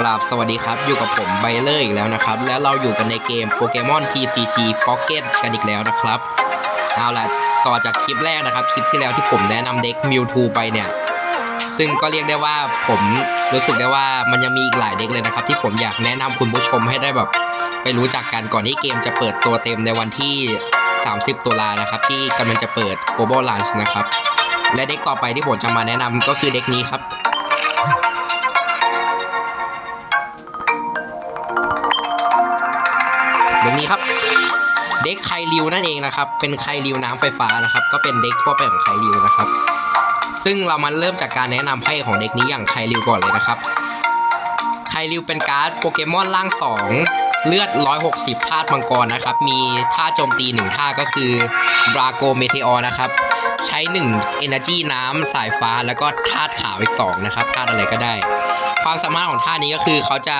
กราบสวัสดีครับ อยู่กับผมไบเลอร์อีกแล้วนะครับ และเราอยู่กันในเกมโปเกมอน TCG Pocket กันอีกแล้วนะครับ เอาล่ะ ต่อจากคลิปแรกนะครับ คลิปที่แล้วที่ผมแนะนำเด็ก Mewtwo ไปเนี่ย ซึ่งก็เรียกได้ว่าผมรู้สึกได้ว่ามันยังมีอีกหลายเด็กเลยนะครับ ที่ผมอยากแนะนำคุณผู้ชมให้ได้แบบ ไปรู้จักกันก่อนที่เกมจะเปิดตัวเต็มในวันที่ 30 ตุลานะครับ ที่กำลังจะเปิด Global Launch นะครับ และเด็กต่อไปที่ผมจะมาแนะนำก็คือเด็กนี้ครับ นี้ครับ เด็กไคริวนั่นเองนะครับ เป็นไคริวน้ำไฟฟ้านะครับ ก็เป็นเด็กทั่วไปของไคริวนะครับ ซึ่งเรามาเริ่มจากการแนะนำไพ่ของเด็กนี้อย่างไคริวก่อนเลยนะครับ ไคริวเป็นการ์ดโปเกมอนร่าง 2เลือด 160 ธาตุมังกรนะครับ มีท่าโจมตี 1 ท่าก็คือดราโกเมเทออนะครับ ใช้ 1 Energy น้ำสายฟ้าแล้วก็ธาตุขาวอีก 2 นะครับ ธาตุอะไรก็ได้ ความสามารถของท่านี้ก็คือเขาจะ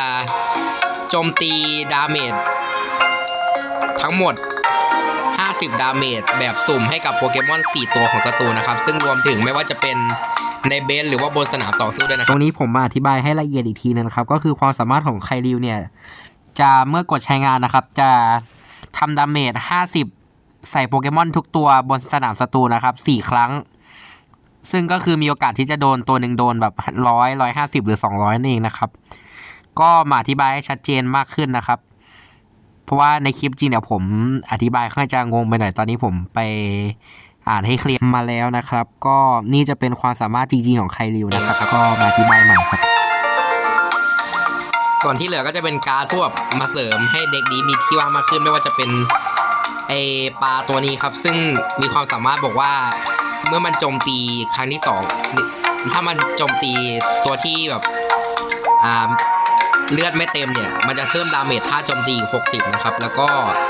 โจมตีดาเมจ ทั้งหมด 50 ดาเมจแบบสุ่มให้กับโปเกมอน 4 ตัวของศัตรูนะครับ ซึ่งรวมถึงไม่ว่าจะเป็นในเบสหรือว่าบนสนามต่อสู้ด้วยนะคตรับรงนี้ผมมาอธิบายให้ละเอียดอีกทีนึงนะครับ ก็คือความสามารถของไคริวเนี่ย จะเมื่อกดใช้งานนะครับ จะทำดาเมจ 50 ใส่โปเกมอนทุกตัวบนสนามศัตรูนะครับ 4 ครั้ง ซึ่งก็คือมีโอกาสที่จะโดนตัวหนึ่งโดนแบบร้อยร้อยห้าสิบหรือ200นั่นเองนะครับ ก็มาอธิบายให้ชัดเจนมากขึ้นนะครับ เพราะว่าในคลิปจริงเนี่ยผมอธิบายค่อนข้างจะงงไปหน่อยตอนนี้ผมไปอ่านให้เคลียร์มาแล้วนะครับ ก็นี่จะเป็นความสามารถจริงๆของไคริวนะครับก็มาอธิบายใหม่ครับ ส่วนที่เหลือก็จะเป็นการ์ดพวกมาเสริมให้เด็กนี้มีที่ว่างมากขึ้นไม่ว่าจะเป็นไอปลาตัวนี้ครับ ซึ่งมีความสามารถบอกว่าเมื่อมันโจมตีครั้งที่สองถ้ามันโจมตีตัวที่แบบอ่า เลือดไม่เต็มเนี่ย มันจะเพิ่มดาเมจท่าโจมตีอีก60 นะครับ แล้วก็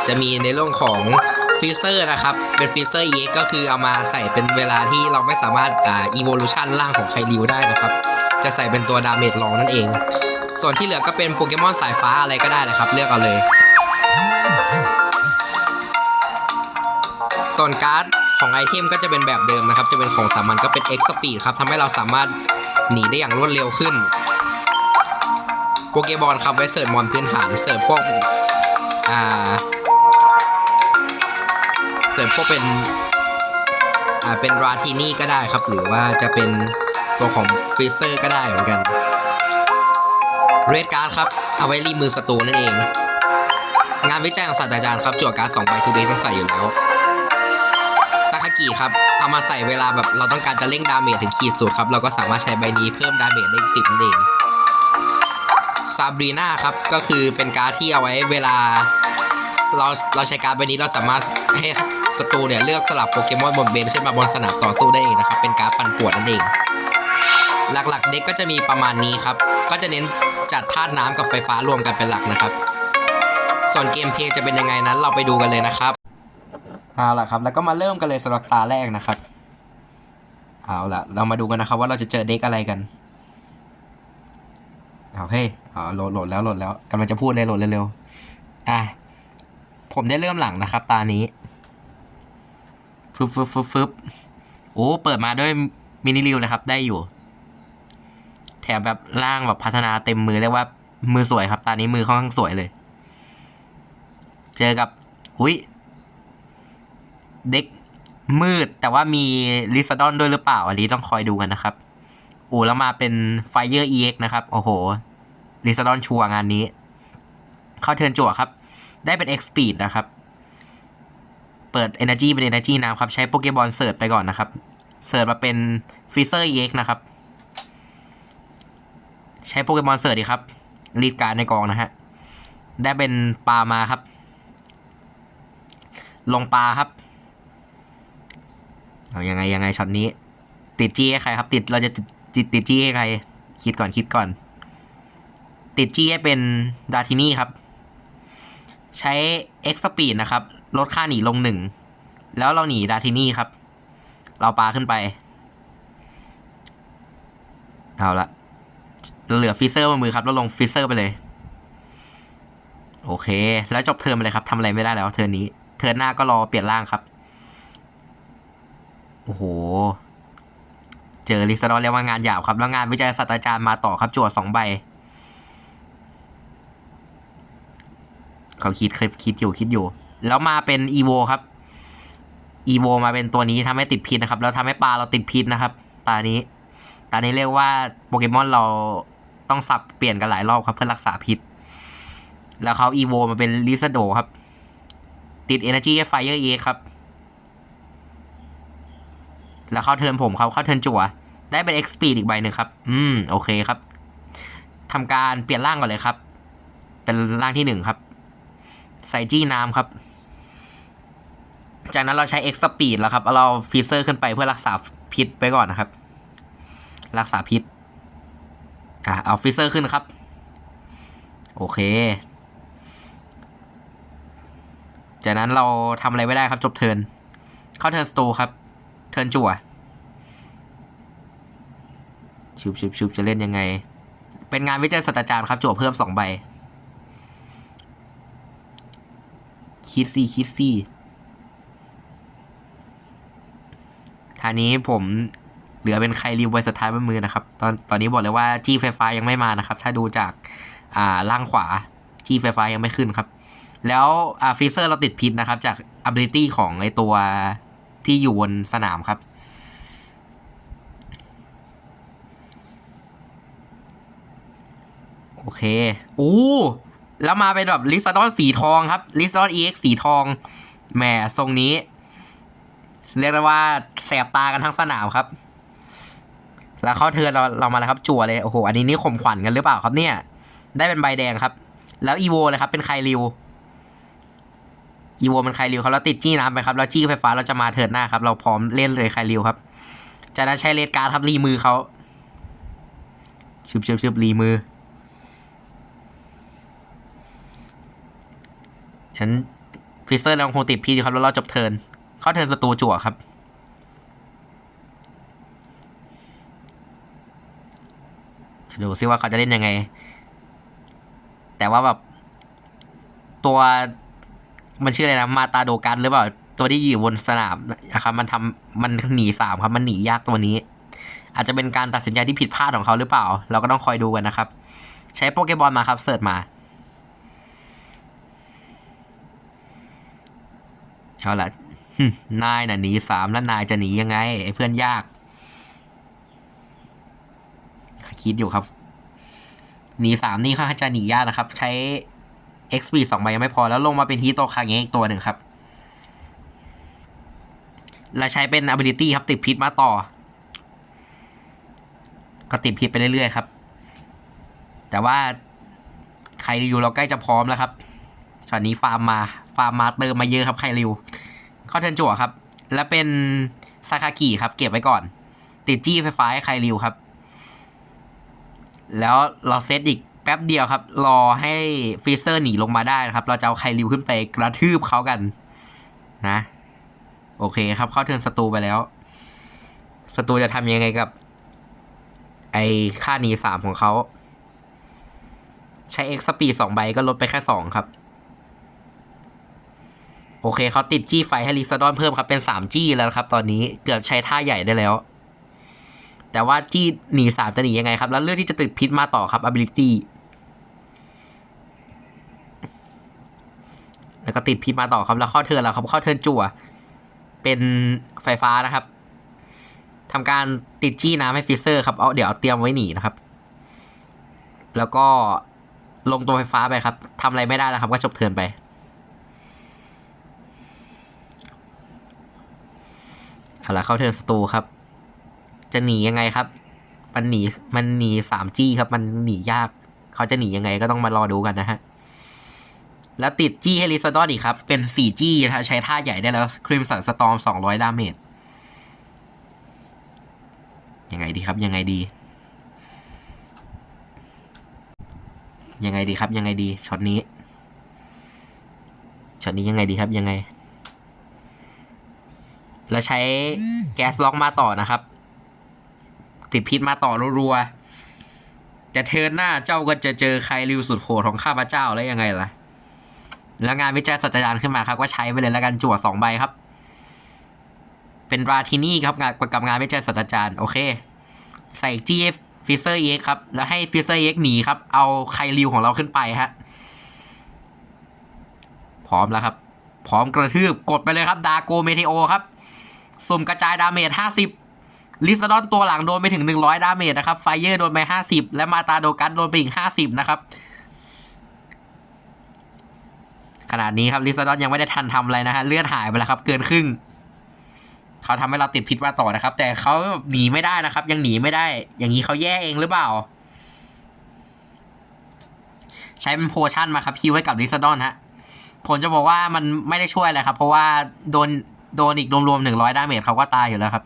จะมีในเรื่องของฟีเซอร์นะครับ เป็นฟีเซอร์เอ็กก็คือเอามาใส่เป็นเวลาที่เราไม่สามารถอ่าอีโวลูชันร่างของไคริวได้นะครับ จะใส่เป็นตัวดาเมจรองนั่นเอง ส่วนที่เหลือก็เป็นโปเกมอนสายฟ้าอะไรก็ได้นะครับ เลือกเอาเลย ส่วนการ์ดของไอเทมก็จะเป็นแบบเดิมนะครับ จะเป็นของสามัญก็เป็น X Speed ครับทำให้เราสามารถหนีได้อย่างรวดเร็วขึ้น โปเกบอลครับไว้เสิร์ฟมอนพื้นฐานเสิร์ฟพวกอ่าเสิร์ฟพวกเป็นอ่าเป็นราทีนี่ก็ได้ครับ หรือว่าจะเป็นตัวของฟรีเซอร์ก็ได้เหมือนกันเรดการ์ดครับ เอาไว้รีมือศัตรูนั่นเอง งานวิจัยของศาสตราจารย์ครับจั่วการ์ดสองใบคือเดย์ต้องใส่อยู่แล้วซาคากิครับ เอามาใส่เวลาแบบเราต้องการจะเร่งดาเมจถึงขีดสุดครับ เราก็สามารถใช้ใบนี้เพิ่มดาเมจได้อีกสิบนั่นเอง ซาบรีนาครับ ก็คือเป็นการ์ดที่เอาไว้เวลา เราเราใช้การ์ดใบนี้เราสามารถให้ศัตรูเนี่ยเลือกสลับโปเกมอนบนเบนขึ้นมาบนสนามต่อสู้ได้เองนะครับ เป็นการ์ดปั่นป่วนนั่นเอง หลักๆ เด็กก็จะมีประมาณนี้ครับ ก็จะเน้นจัดธาตุน้ำกับไฟฟ้ารวมกันเป็นหลักนะครับ ส่วนเกมเพลย์จะเป็นยังไงนั้นเราไปดูกันเลยนะครับเอาล่ะครับ แล้วก็มาเริ่มกันเลยสำหรับตาแรกนะครับ เอาล่ะ เรามาดูกันนะครับว่าเราจะเจอเด็กอะไรกัน เอาเฮ้ยเอโหลดโหลดแล้วโหลดแล้วกำลังจะพูดเลยโหลดเร็วๆอะผมได้เริ่มหลังนะครับ ตานี้ฟึบฟึบฟึบฟึบโอ้เปิดมาด้วยมินิริวนะครับ ได้อยู่ แถมแบบร่างแบบพัฒนาเต็มมือเรียกว่ามือสวยครับ ตานี้มือค่อนข้างสวยเลย เจอกับ อุ้ยเด็กมืดแต่ว่ามีลิซาดอนด้วยหรือเปล่า อันนี้ต้องคอยดูกันนะครับ โอ้แล้วมาเป็นไฟเ r อร์เอ็กนะครับ โอ้โหลิซาดอนชัวงานนี้ เข้าเทินจั่วครับ ได้เป็น X Speed นะครับ เปิด Energy เป็น Energy น้ำครับ ใช้โปเกบอลเสิร์ชไปก่อนนะครับ เสิร์ชมาเป็นฟิเซอร์เอ็กนะครับ ใช้โปเกมอนเสิร์ชดีครับรีดการในกองนะฮะ ได้เป็นปลามาครับ ลงปลาครับเอายังไงยังไงช็อตนี้ ติดจี้ใครครับ ติดเราจะติด ติดติดจี้ให้ใคร คิดก่อนคิดก่อน ติดจี้ให้เป็นดาทินี่ครับ ใช้ X Speed นะครับ ลดค่าหนีลงหนึ่ง แล้วเราหนีดาทินี่ครับ เราปาขึ้นไป เอาละเหลือฟิเซอร์บนมือครับ แล้วลงฟิเซอร์ไปเลย โอเค แล้วจบเทิร์นไปเลยครับทำอะไรไม่ได้แล้วเทิร์นนี้ เทิร์นหน้าก็รอเปลี่ยนร่างครับ โอ้โห เจอลิซาดอนเรียกว่างานหยาบครับ แล้วงานวิจัยศาสตราจารย์มาต่อครับจั่วสองใบ เขาคิดคิดคิดอยู่คิดอยู่ แล้วมาเป็นอีโวครับอีโวมาเป็นตัวนี้ทำให้ติดพิษนะครับ แล้วทำให้ปลาเราติดพิษนะครับ ตานี้ ตานี้เรียกว่าโปเกมอนเราต้องสับเปลี่ยนกันหลายรอบครับเพื่อรักษาพิษ แล้วเขาอีโวมาเป็นลิซาโดครับ ติด Energy Fire E ครับ แล้วเข้าเทิร์นผมเขาเข้าเทิร์นจั่ว ได้เป็น X Speed อีกใบหนึ่งครับ อืม โอเคครับทำการเปลี่ยนร่างก่อนเลยครับ เป็นร่างที่หนึ่งครับ ใส่จี้น้ำครับ จากนั้นเราใช้ X Speed แล้วครับ เราฟีเซอร์ขึ้นไปเพื่อรักษาพิษไปก่อนนะครับ รักษาพิษ อะเอาฟีเซอร์ขึ้นครับ โอเค จากนั้นเราทำอะไรไม่ได้ครับ จบเทิร์น เข้าเทิร์นสโตครับ เทิร์นจั่ว ชุบชุบชุบจะเล่นยังไง เป็นงานวิจัยศาสตราจารย์ครับจั่วเพิ่มสองใบ คิดซี่คิดซี่ทานี้ผมเหลือเป็นใครรีวไว้สุดท้ายบนมือนะครับ ตอนตอนนี้บอกเลยว่าจี้ไฟฟ้ายังไม่มานะครับ ถ้าดูจากอ่าล่างขวาจี้ไฟฟ้ายังไม่ขึ้นครับ แล้วอ่าฟีเซอร์เราติดพิษนะครับ จาก ability ของไอตัวที่อยู่บนสนามครับ โอ เคอู้แล้วมาเป็นแบบลิซาดอนสีทองครับลิซาดอน EX สีทองแหมทรงนี้ เรียกได้ว่าแสบตากันทั้งสนามครับ แล้วเข้าเทินเราเรามาแล้วครับจั่วเลย โอ้โห อันนี้นี่ข่มขวัญกันหรือเปล่าครับเนี่ย ได้เป็นใบแดงครับ แล้วอีโวเลยครับเป็นไคริวอีโวมันไคริวครับเราติดจี้น้ำไปครับแล้วจี้ไฟฟ้าเราจะมาเทินหน้าครับ เราพร้อมเล่นเลยไคริวครับจากนั้นใช้เลดการ์ดครับรีมือเขาชึบชึบชึบรีมือ ฉันฟิเซอร์เราคงติดพีอยู่ครับ แล้วเราจบเทินเข้าเทิร์นสตูจั่วครับ ดูซิว่าเขาจะเล่นยังไง แต่ว่าแบบ ตัวมันชื่ออะไรนะ มาตาโดกันหรือเปล่า ตัวที่อยู่บนสนามนะครับ มันทำมันหนีสามครับ มันหนียากตัวนี้ อาจจะเป็นการตัดสินใจที่ผิดพลาดของเขาหรือเปล่า เราก็ต้องคอยดูกันนะครับ ใช้โปเกบอลมาครับ เสิร์ชมา เอาละนายน่ะหนีสามแล้วนายจะหนียังไงไอ้เพื่อนยาก คิดอยู่ครับ หนีสามนี่ค่อนข้าจะหนียากนะครับ ใช้ X Speed สองใบยังไม่พอแล้วลงมาเป็นฮีโตคาเงอีกตัวหนึ่งครับ แล้วใช้เป็น ability ครับติดพิษมาต่อ ก็ติดพิษไปเรื่อยๆครับ แต่ว่าใครอยู่เราใกล้จะพร้อมแล้วครับช็อตนี้ฟาร์มมา ฟาร์มมาเติมมาเยอะครับใครริว เข้าเทินจั่วครับ แล้วเป็นซาคากิครับ เก็บไว้ก่อน ติดจี้ไฟฟ้าให้ใครริวครับ แล้วเราเซตอีกแป๊บเดียวครับ รอให้ฟีเซอร์หนีลงมาได้นะครับ เราจะเอาไคริวขึ้นไปกระทืบเขากัน นะ โอเคครับ เข้าเทิร์นสตูไปแล้วสตูจะทำยังไงกับ ไอค่าหนีสามของเขา ใช้ X สปีดสองใบก็ลดไปแค่สองครับ โอเคเขาติดจี้ไฟให้ลิซาดอนเพิ่มครับเป็นสามจี้แล้วครับ ตอนนี้เกือบใช้ท่าใหญ่ได้แล้ว แต่ว่าจี้หนีสามจะหนียังไงครับ แล้วเลือกที่จะติดพิษมาต่อครับ ability แล้วก็ติดพิษมาต่อครับแล้วข้าเทินแล้วครับข้าเทินจั่ว เป็นไฟฟ้านะครับทำการติดจี้น้ำให้ฟิเซอร์ครับเอาเดี๋ยวเอาเตรียมไว้หนีนะครับ แล้วก็ลงตัวไฟฟ้าไปครับทำอะไรไม่ได้แล้วครับ ก็จบเทินไป เอาละเข้าเทิร์นสตูครับ จะหนียังไงครับ มันหนีมันหนีสามจี้ครับ มันหนียาก เขาจะหนียังไงก็ต้องมารอดูกันนะฮะแล้วติดจี้ให้ลิซาดอนอีกครับ เป็นสี่จี้นะใช้ท่าใหญ่ได้แล้วครีมสันสตอมสองร้อยดาเมจยังไงดีครับ ยังไงดี ยังไงดีครับ ยังไงดีช็อตนี้ช็อตนี้ยังไงดีครับยังไง แล้วใช้แก๊สล็อกมาต่อนะครับ ติดพิษมาต่อรัวๆแต่เทินหน้าเจ้าก็จะเจอใครริวสุดโหดของข้าพเจ้าแล้วยังไงล่ะ แล้วงานวิจัยศาสตราจารย์ขึ้นมาครับ ก็ใช้ไปเลยแล้วกันจั่วสองใบครับ เป็นราทินี่ครับงานกับงานวิจัยศาสตราจารย์โอเค ใส่ GF ฟิเซอร์เอ็กครับ แล้วให้ฟิเซอร์เอ็กหนีครับ เอาไคริวของเราขึ้นไปฮะ พร้อมแล้วครับ พร้อมกระทืบ กดไปเลยครับ ดาโกเมเทโอครับ สุ่มกระจายดาเมจ 50 ลิซาดอนตัวหลังโดนไปถึง 100 ดาเมจนะครับ ไฟเยอร์โดนไป 50 และมาตาโดกัสโดนไปอีก 50 นะครับ ขนาดนี้ครับลิซาดอนยังไม่ได้ทันทำอะไรนะฮะ เลือดหายไปแล้วครับ เกินครึ่ง เขาทำให้เราติดพิษว่าต่อนะครับ แต่เขาหนีไม่ได้นะครับ ยังหนีไม่ได้ อย่างนี้เขาแย่เองหรือเปล่า ใช้เป็นโพชั่นมาครับฮิวให้กับลิซาดอนฮะผมจะบอกว่ามันไม่ได้ช่วยอะไรครับ เพราะว่าโดน โดนอีกรวมๆหนึ่งร้อยดาเมจเขาก็ตายอยู่แล้วครับ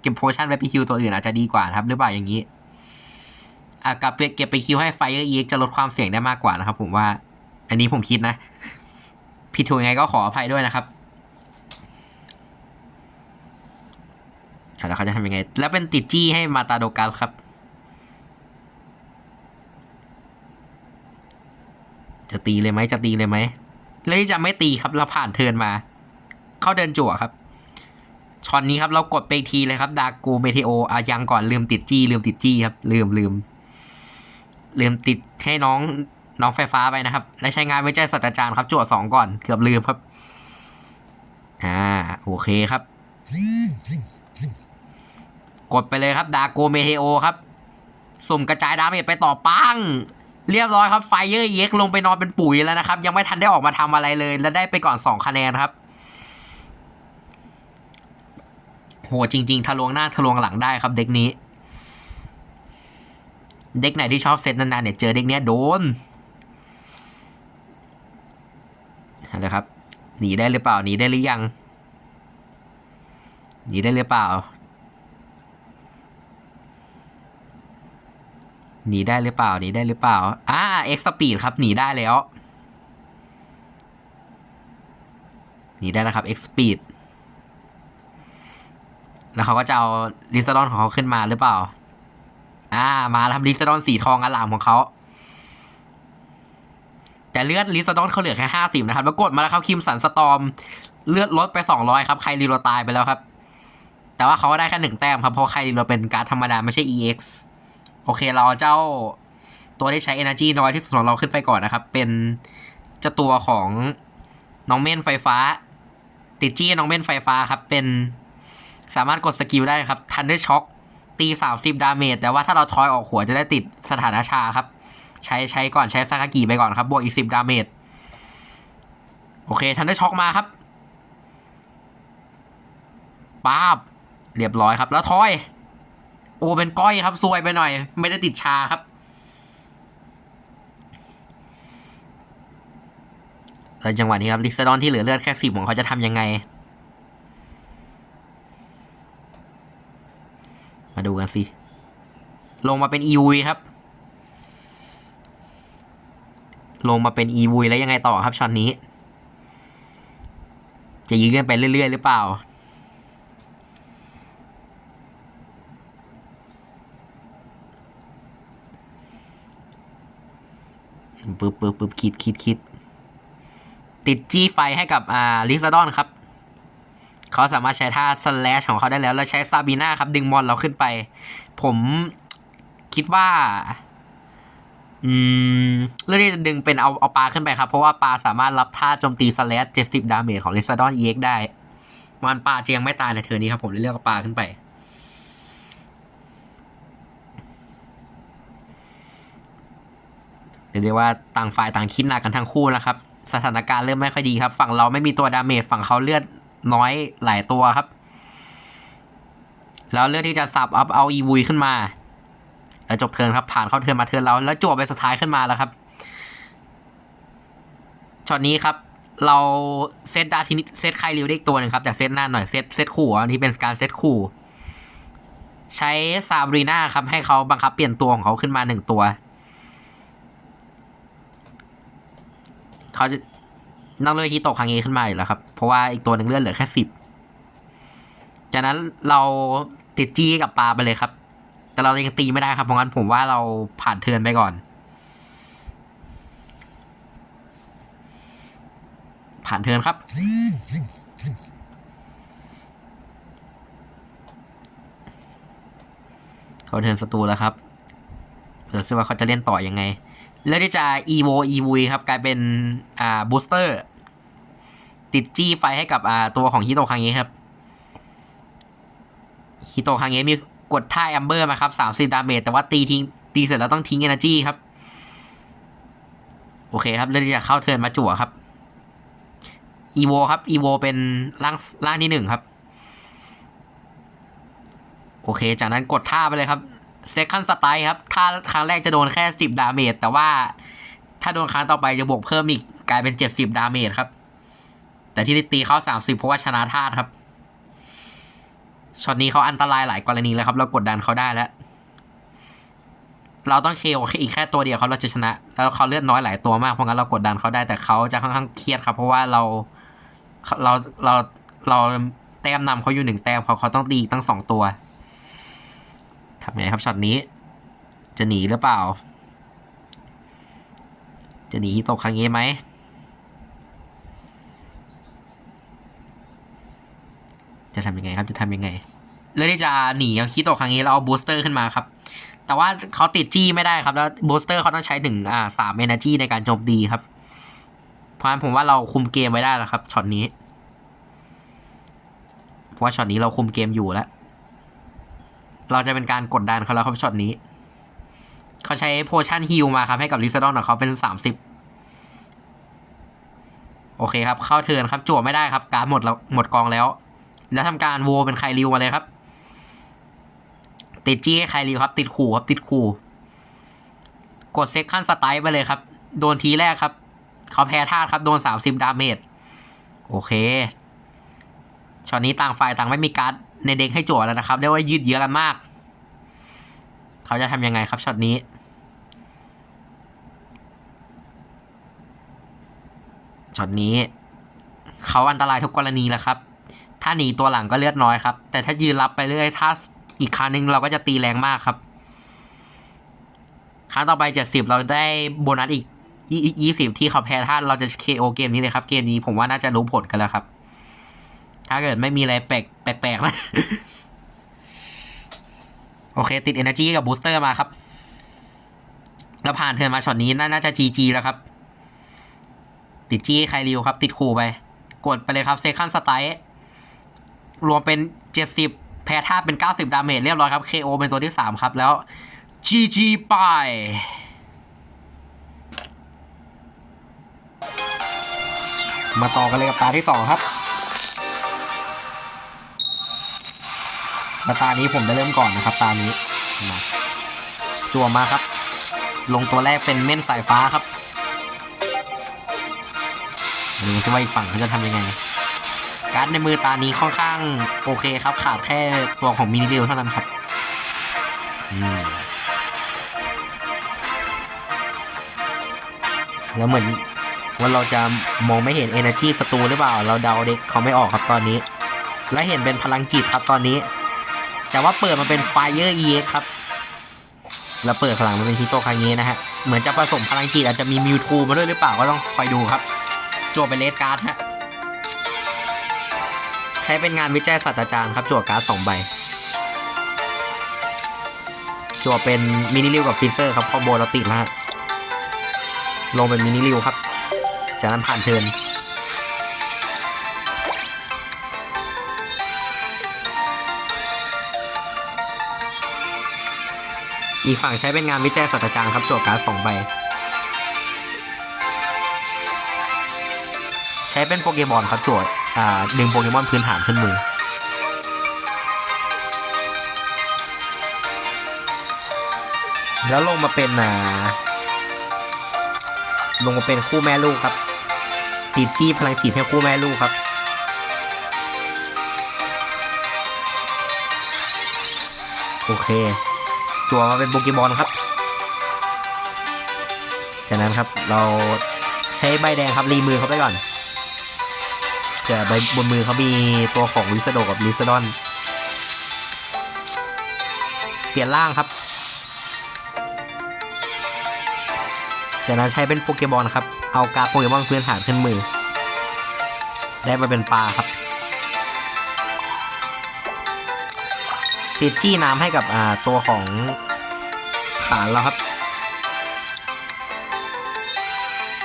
เก็บโพชั่นไว้ไปคิวตัวอื่นอาจจะดีกว่าครับ หรือเปล่าอย่างนี้อะกับเก็บไปคิวให้ไฟเออร์อีจะลดความเสี่ยงได้มากกว่านะครับ ผมว่า อันนี้ผมคิดนะผิดถูกยังไงก็ขออภัยด้วยนะครับแล้วเขาจะทำยังไง แล้วเป็นติดจี้ให้มาตาโดกัสครับ จะตีเลยไหมจะตีเลยไหมแล้วจะไม่ตีครับเราผ่านเทินมา เข้าเดินจั่วครับช็อตนี้ครับเรากดไปทีเลยครับดากูเมเทโออายังก่อนลืมติดจี้ ลืมติดจี้ครับ ลืมลืมลืมติดให้น้องน้องไฟฟ้าไปนะครับ และใช้งานวิจัยศาสตราจารย์ครับจั่วสองก่อนเกือบลืมครับ อ่าโอเคครับ กดไปเลยครับ ดาโกเมเทโอครับ สุ่มกระจายดาเมจไปต่อปัง เรียบร้อยครับไฟเยอร์เย็กลงไปนอนเป็นปุ๋ยแล้วนะครับ ยังไม่ทันได้ออกมาทำอะไรเลย และได้ไปก่อน 2 คะแนนครับ โหจริง ๆ ทะลวงหน้าทะลวงหลังได้ครับเด็กนี้ เด็กไหนที่ชอบเซตนานๆเนี่ยเจอเด็กเนี้ยโดนอะไรครับ หนีได้หรือเปล่าหนีได้หรือยัง หนีได้หรือเปล่า หนีได้หรือเปล่าหนีได้หรือเปล่าอ่าเอ็กซ์สปีดครับหนีได้แล้ว หนีได้แล้วครับเอ็กซ์สปีด แล้วเขาก็จะเอาลิซาดอนของเขาขึ้นมาหรือเปล่า อ่า มาแล้วครับลิซาดอนสีทองอลามของเขา แต่เลือดลิซาดอนเขาเหลือแค่ห้าสิบนะครับแล้วกดมาแล้วครับคิมสันสตอม เลือดลดไปสองร้อยครับใครรีโรตายไปแล้วครับ แต่ว่าเขาก็ได้แค่หนึ่งแต้มครับเพราะใครรีโรเป็นการดธรรมดาไม่ใช่ EX โอเคเราเอาเจ้าตัวที่ใช้ energy น้อยที่สุดของเราขึ้นไปก่อนนะครับ เป็นเจ้าตัวของน้องเม่นไฟฟ้า ติดจี้น้องเม่นไฟฟ้าครับเป็น สามารถกดสกิลได้ครับ Thunder Shock ตี 30 ดาเมจแต่ว่าถ้าเราทอยออกหัวจะได้ติดสถานะชาครับ ใช้ใช้ก่อนใช้ซากากิไปก่อนครับ บวกอีก 10 ดาเมจโอเค Thunder Shock มาครับป้าบ เรียบร้อยครับ แล้วทอย โอเป็นก้อยครับซวยไปหน่อย ไม่ได้ติดชาครับ แล้วจังหวะนี้ครับลิซาดอนที่เหลือเลือดแค่สิบของเขาจะทำยังไง มาดูกันสิ ลงมาเป็นอีวีครับ ลงมาเป็นอีวีแล้วยังไงต่อครับช็อตนี้ จะยื้อกันไปเรื่อย ๆ หรือเปล่า ปึ๊บปึ๊บปึ๊บคิดคิดคิดติดจี้ไฟให้กับอ่าลิซาดอนครับ เขาสามารถใช้ท่าสแลชของเขาได้แล้ว แล้วใช้ซาบีนาครับ ดึงมอนเราขึ้นไป ผมคิดว่า อืมเรื่องที่จะดึงเป็นเอาเอาปลาขึ้นไปครับ เพราะว่าปลาสามารถรับท่าโจมตีสแลชเจ็ดสิบดาเมจของลิซาดอนเอ็กได้ มันปลาจะยังไม่ตายในเทอร์นี้ครับผมเลยเลือกปลาขึ้นไปเรียกได้ว่าต่างฝ่ายต่างคิดหนักกันทั้งคู่นะครับ สถานการณ์เริ่มไม่ค่อยดีครับ ฝั่งเราไม่มีตัวดาเมจฝั่งเขาเลือด น้อยหลายตัวครับ แล้วเลือกที่จะสับอัพเอาอีวุยขึ้นมา แล้วจบเทิร์นครับ ผ่านเข้าเทิร์นมาเทิร์นเราแล้วจวบไปสุดท้ายขึ้นมาแล้วครับช็อตนี้ครับ เราเซตดาทีนี้เซตไคริวได้อีกตัวหนึ่งครับจากเซตหน้าหน่อยเซตเซตขู่อันนี้เป็นการเซตขู่ใช้ซาบรีนาครับ ให้เขาบังคับเปลี่ยนตัวของเขาขึ้นมาหนึ่งตัว เขาจะ นั่งเลือดที่ตกครั้งนี้ขึ้นมาอยู่แล้วครับ เพราะว่าอีกตัวหนึ่งเลือดเหลือแค่สิบจากนั้นเราติดจี้กับปลาไปเลยครับ แต่เรายังตีไม่ได้ครับ เพราะงั้นผมว่าเราผ่านเทินไปก่อน ผ่านเทินครับ เขาเทินศัตรูแล้วครับเดี๋ยวซิว่าเขาจะเล่นต่อยังไงเลือกที่จะ evo ev ครับ กลายเป็นอ่า booster ติดจี้ไฟให้กับอ่าตัวของฮิโตคังเงะครับฮิโตคังเงะมีกดท่าแอมเบอร์มาครับสามสิบดาเมจแต่ว่าตีทิ้งตีเสร็จแล้วต้องทิ้งเอเนจีครับ โอเคครับเริ่มที่จะเข้าเทิร์นมาจั่วครับอีโวครับอีโวเป็นร่างร่างที่หนึ่งครับ โอเค จากนั้นกดท่าไปเลยครับเซคันสไตล์ครับท่าครั้งแรกจะโดนแค่สิบดาเมจแต่ว่าถ้าโดนครั้งต่อไปจะบวกเพิ่มอีกกลายเป็นเจ็ดสิบดาเมจครับ แต่ที่ตีเขาสามสิบเพราะว่าชนะธาตุครับช็อตนี้เขาอันตรายหลายกรณีแล้วครับ เรากดดันเขาได้แล้ว เราต้องเคโออีกแค่ตัวเดียวเขาเราจะชนะ แล้วเขาเลือดน้อยหลายตัวมากเพราะงั้นเรากดดันเขาได้แต่เขาจะค่อนข้างเครียดครับ เพราะว่าเราเราเราเราแต้มนำเขาอยู่หนึ่งแต้มเขาเขาต้องตีตั้งสองตัวทำไงครับช็อตนี้ จะหนีหรือเปล่า จะหนีตกครั้งนี้ไหม จะทำยังไงครับจะทำยังไงเรื่องที่จะหนีเขาคิดตกครั้งนี้แล้วเอาบูสเตอร์ขึ้นมาครับ แต่ว่าเขาติดจี้ไม่ได้ครับแล้วบูสเตอร์เขาต้องใช้ถึงอ่าสามเอเนจีในการโจมตีครับ เพราะฉะนั้นผมว่าเราคุมเกมไว้ได้แล้วครับช็อตนี้เพราะว่าช็อตนี้เราคุมเกมอยู่แล้ว เราจะเป็นการกดดันเขาแล้วครับช็อตนี้เขาใช้โพชั่นฮิลมาครับให้กับลิซาดอนของเขาเป็นสามสิบโอเคครับ เข้าเทินครับจั่วไม่ได้ครับ การหมดแล้วหมดกองแล้ว แล้วทำการโวเป็นไคริวมาเลยครับ ติดจี้ให้ไคริวครับ ติดขู่ครับติดขู่ กดเซ็กขั้นสไตล์ไปเลยครับ โดนทีแรกครับ เขาแพ้ท่าตุครับ โดนสามสิบดาเมจโอเคช็อตนี้ต่างฝ่ายต่างไม่มีการ์ดในเด็กให้จั่วแล้วนะครับเรียกว่ายืดเยื้อกันมาก เขาจะทำยังไงครับช็อตนี้ ช็อตนี้ เขาอันตรายทุกกรณีแหละครับ ถ้าหนีตัวหลังก็เลือดน้อยครับ แต่ถ้ายืนรับไปเรื่อยถ้าอีกครั้งหนึ่งเราก็จะตีแรงมากครับ ครั้งต่อไปเจ็ดสิบเราได้โบนัสอีกยี่สิบที่เขาแพ้ท่าเราจะ KO เกมนี้เลยครับ เกมนี้ผมว่าน่าจะรู้ผลกันแล้วครับ ถ้าเกิดไม่มีอะไรแปลกแปลกๆนะโอเค ติด Energy กับบูสเตอร์มาครับ แล้วผ่านเทินมาช็อตนี้น่าจะ GG แล้วครับ ติดจี้ใครริวครับ ติดคู่ไป กดไปเลยครับเซคันสไตล์ รวมเป็น 70 แพ้ท่าเป็น 90 ดาเมจเรียบร้อยครับ KO เป็นตัวที่ 3 ครับแล้ว GG ไปมาต่อกันเลยกับตาที่ 2 ครับตานี้ผมจะเริ่มก่อนนะครับ ตานี้มาจั่วมาครับ ลงตัวแรกเป็นเม่นสายฟ้าครับดูซิว่าอีกฝั่งเขาจะทำยังไง การ์ดในมือตานี้ค่อนข้างโอเคครับขาดแค่ตัวของมินิเดียวเท่านั้นครับแล้วเหมือนว่าเราจะมองไม่เห็น Energy ศัตรูหรือเปล่า เราเดาเด็กเขาไม่ออกครับตอนนี้ และเห็นเป็นพลังจิตครับตอนนี้ แต่ว่าเปิดมาเป็น Fire EX ครับ แล้วเปิดพลังมาเป็นฮิโตคางเงนะฮะ เหมือนจะผสมพลังจิตอาจจะมีมิวทูมาด้วยหรือเปล่าก็ต้องคอยดูครับ โจวเป็นเลดการ์ดฮะ ใช้เป็นงานวิจัยศาสตราจารย์ครับ จั่วการ์ดสองใบ จั่วเป็นมินิริวกับฟิเซอร์ครับคอโบเราติดแล้วฮะลงเป็นมินิริวครับ จากนั้นผ่านเทินอีกฝั่งใช้เป็นงานวิจัยศาสตราจารย์ครับจั่วการ์ดสองใบ ใช้เป็นโปเกมอนครับโจทย์ดึงโปเกมอนพื้นฐานขึ้นมือ แล้วลงมาเป็นอ่าลงมาเป็นคู่แม่ลูกครับตีจี้พลังจิตให้คู่แม่ลูกครับ โอเค จั่วมาเป็นโปเกมอนครับ จากนั้นครับเราใช้ใบแดงครับรีมือเขาไปก่อน แต่ใบบนมือเขามีตัวของลิซาโดกับลิซาดอน เปลี่ยนร่างครับ จากนั้นใช้เป็นโปเกมอนครับ เอากาโปเกมอนพื้นฐานขึ้นมือ ได้มาเป็นปลาครับ ติดจี้น้ำให้กับตัวของขานแล้วครับ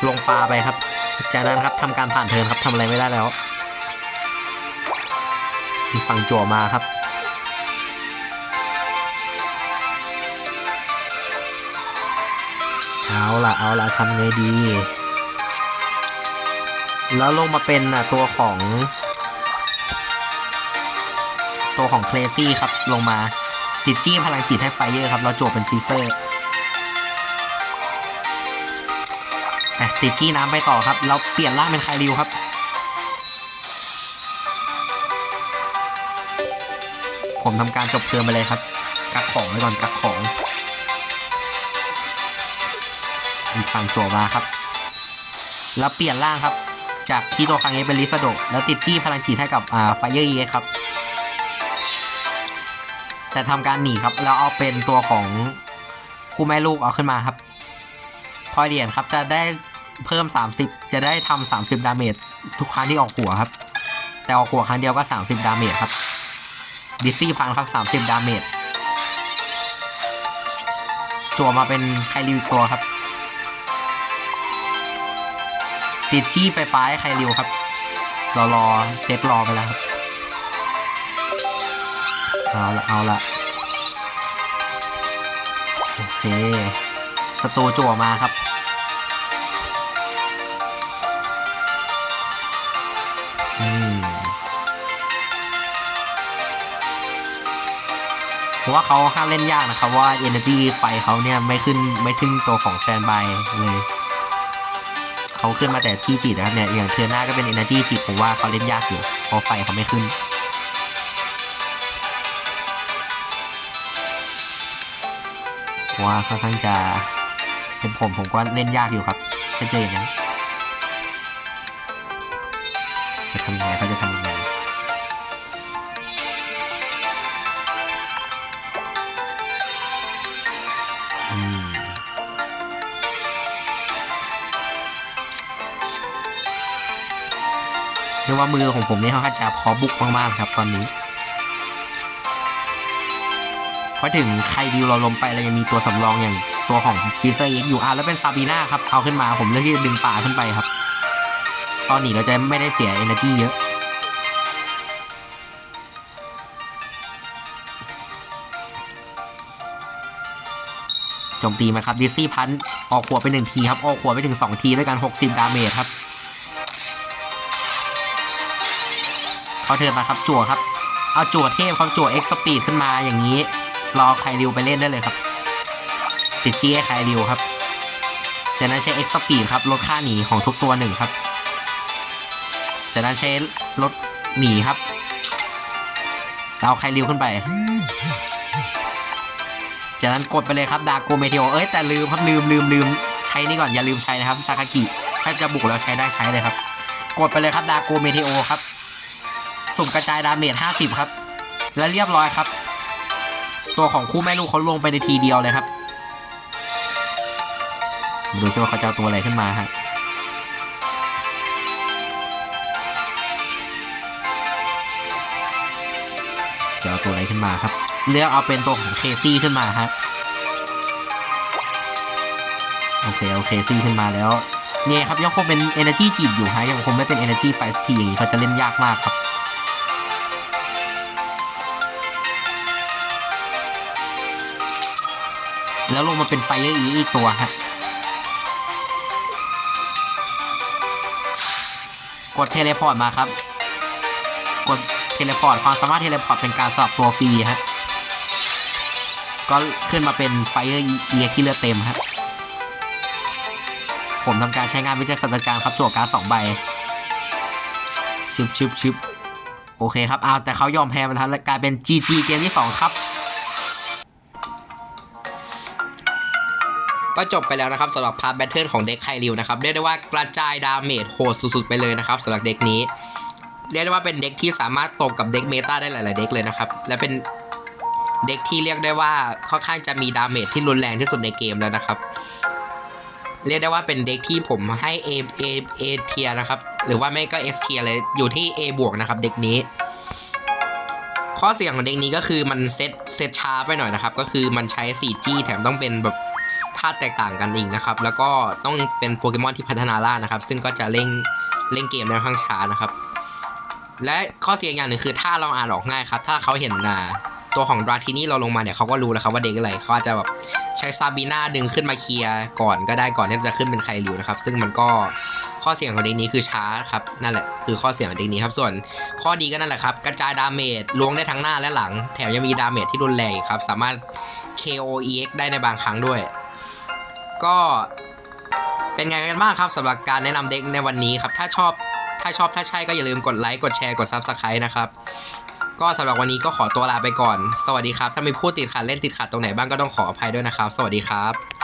ลงปลาไปครับ จากนั้นครับทำการผ่านเทินครับทำอะไรไม่ได้แล้ว มีฝั่งจั่วมาครับ เอาล่ะ เอาล่ะทำไงดี แล้วลงมาเป็นอะตัวของ ตัวของเคลซี่ครับลงมาติดจี้พลังจิตให้ไฟเยอร์ครับ เราจวบเป็นฟีเซอร์อะติดจี้น้ำไปต่อครับ เราเปลี่ยนร่างเป็นไคริวครับ ผมทำการจบเทิร์นไปเลยครับ กักของไว้ก่อนกักของอีกฝั่งจั่วมาครับ แล้วเปลี่ยนร่างครับ จากคีโตคังเอเป็นลิซาโดแล้วติดจี้พลังจิตให้กับอ่าไฟเยอร์เอครับ แต่ทำการหนีครับแล้วเอาเป็นตัวของคู่แม่ลูกเอาขึ้นมาครับทอยเหรียญครับจะได้เพิ่ม 30 จะได้ทำ30 ดาเมจทุกครั้งที่ออกหัวครับ แต่ออกหัวครั้งเดียวก็ 30 ดาเมจครับ ดิซี่พังครับ30ดาเมจจั่วมาเป็นไคลิวกตัวครับ ติดจี้ไฟฟ้าให้ใครเร็วครับ รอรอเซตรอไปแล้วครับ เอาละเอาละโอเคสตูจั่วมาครับ ว่าเขาห้ามเล่นยากนะครับว่า Energy ไฟเขาเนี่ยไม่ขึ้นไม่ขึ้นตัวของแซนบายเลยเขาขึ้นมาแต่ที่จิตนะครับเนี่ยอย่างเทอร์หน้าก็เป็น Energy จิตผมว่าเขาเล่นยากอยู่เพราะไฟเขาไม่ขึ้นว่าค่อนข้างจะเป็นผมผมก็เล่นยากอยู่ครับถ้าเจออย่างนั้นจะทำยังไงเขาจะทำยังไง เรียกว่ามือของผมนี่ค่อนข้างจะพอบุกมากๆครับตอนนี้เพราะถึงใครดิวเราลมไปเรายังมีตัวสำรองอย่างตัวของฟีเซอร์เอ็กอยู่อะแล้วเป็นซาบีนาครับเอาขึ้นมาผมเลือกที่จะดึงป่าขึ้นไปครับ ตอนนี้เราจะไม่ได้เสีย energy เยอะจมตีมาครับดิซี่พันออกขวไปหนึ่งทีครับ ออกขวไปถึงสองทีด้วยกัน60ดาเมจครับ เขาเทิร์นมาครับจั่วครับ เอาจั่วเทพเขาจั่วเอ็กซ์สปีดขึ้นมาอย่างนี้ รอไคริวไปเล่นได้เลยครับ ติดจี้ให้ไคริวครับ จากนั้นใช้เอ็กซ์สปีดครับลดค่าหนีของทุกตัวหนึ่งครับ จากนั้นใช้ลดหนีครับเอาไคริวขึ้นไป จากนั้นกดไปเลยครับดาโกเมเทโอเอ้ยแต่ลืมครับลืมลืมลืมใช้นี่ก่อนอย่าลืมใช้นะครับซากากิถ้าจะบุกแล้วใช้ได้ใช้เลยครับ กดไปเลยครับดาโกเมเทโอครับ สุ่มกระจายดาเมจ50 ครับ และเรียบร้อยครับ ตัวของคู่แม่ลูกเขาลงไปในทีเดียวเลยครับ ดูซิว่าเขาจะเอตัวอะไรขึ้นมาฮะจะเอาตัวอะไรขึ้นมาครับ เลือกเอาเป็นตัวของเคซี่ขึ้นมาฮะโอเคโอเคซี่ขึ้นมาแล้วเนี่ยครับยังคงเป็น Energy จีบอยู่ฮะยังคงไม่เป็น Energy ไฟทีอย่างนี้เขาจะเล่นยากมากครับ แล้วลงมาเป็นไฟเออร์อีกตัวฮะกดเทเลพอร์ตมาครับ กดเทเลพอร์ตความสามารถเทเลพอร์ตเป็นการสลับตัวฟรีฮะก็ขึ้นมาเป็นไฟเออร์เอียที่เลือดเต็มฮะผมทำการใช้งานวิจัยศาสตราจารย์ครับจั่วการสองใบชึบชึบชึบโอเคครับอ้าวแต่เขายอมแพ้ไปแล้วกลายเป็น GG เกมที่สองครับ ก็จบไปแล้วนะครับสำหรับพาร์ทแบทเทิลของเด็กไคริวนะครับเรียกได้ว่ากระจายดาเมจโหดสุดๆไปเลยนะครับสำหรับเด็กนี้ เรียกได้ว่าเป็นเด็กที่สามารถตกกับเด็กเมตาได้หลายๆเด็กเลยนะครับและเป็นเด็กที่เรียกได้ว่าค่อนข้างจะมีดาเมจที่รุนแรงที่สุดในเกมแล้วนะครับ เรียกได้ว่าเป็นเด็กที่ผมให้ A A A เทียนะครับหรือว่าไม่ก็ S เทียเลยอยู่ที่ A บวกนะครับเด็กนี้ ข้อเสียของเด็กนี้ก็คือมันเซตเซตช้าไปหน่อยนะครับ ก็คือมันใช้ 4G แถมต้องเป็นแบบ ธาตุแตกต่างกันเองนะครับ แล้วก็ต้องเป็นโปเกมอนที่พัฒนาล่านะครับ ซึ่งก็จะเร่งเร่งเกมได้ค่อนข้างช้านะครับ และข้อเสียอย่างหนึ่งคือถ้าเราอ่านออกง่ายครับ ถ้าเขาเห็นนาตัวของราทินี่เราลงมาเนี่ยเขาก็รู้แล้วครับว่าเด็กอะไรเขาอาจจะแบบใช้ซาบีน่าดึงขึ้นมาเคลียร์ก่อนก็ได้ก่อนที่จะขึ้นเป็นไคลิวนะครับ ซึ่งมันก็ข้อเสียของเด็กนี้คือช้าครับนั่นแหละคือข้อเสียของเด็กนี้ครับส่วนข้อดีก็นั่นแหละครับกระจายดาเมจลวงได้ทั้งหน้าและหลัง แถมยังมีดาเมจที่รุนแรงครับสามารถ KOEX ได้ในบางครั้งด้วย ก็เป็นไงกันบ้างครับสำหรับการแนะนำเด็กในวันนี้ครับ ถ้าชอบถ้าชอบถ้าใช่ก็อย่าลืมกดไลค์กดแชร์กด Subscribe นะครับ ก็สำหรับวันนี้ก็ขอตัวลาไปก่อน สวัสดีครับ ถ้ามีพูดติดขัดเล่นติดขัดตรงไหนบ้างก็ต้องขออภัยด้วยนะครับ สวัสดีครับ